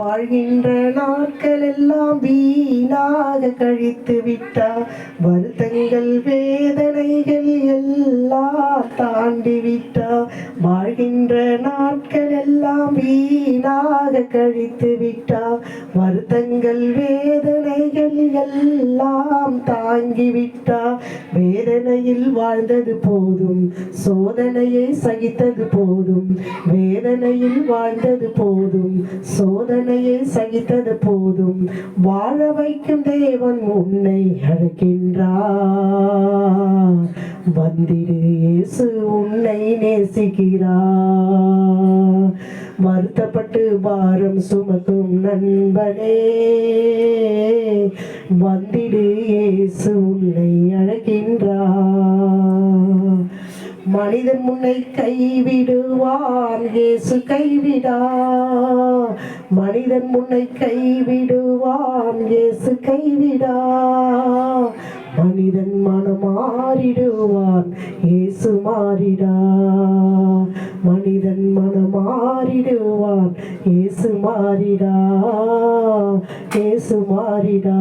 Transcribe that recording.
வாழ்கின்ற நாட்கள் எல்லாம் வீணாக கழித்து விட்டார் வருத்தங்கள் வேதனைகள் எல்லாம் தாண்டி விட்டார் வாழ்கின்ற நாட்கள் எல்லாம் வீணாக கழித்து விட்டார் வருத்தங்கள் வேத எல்லாம் தாங்கிவிட்டார் வேதனையில் வாழ்ந்தது போதும். சோதனையை சகித்தது போதும். வேதனையில் வாழ்ந்தது போதும். சோதனையை சகித்தது போதும். வாழ வைக்கும் தேவன் உன்னை அழைக்கின்றார். வந்திடு இயேசு உன்னை நேசிக்கிறார். வருத்தப்பட்டு பாரம் சுமக்கும் நண்பனே. வந்திடு இயேசு உன்னை அழைக்கின்றார். மனிதன் முன்னை கைவிடுவான் இயேசு கைவிடா மனிதன் முன்னை கைவிடுவான் இயேசு கைவிடா மனிதன் மனம் மாறிடுவான் இயேசு மாறிடா மாறிடுவான். இயேசு மாறிடா. இயேசு மாறிடா.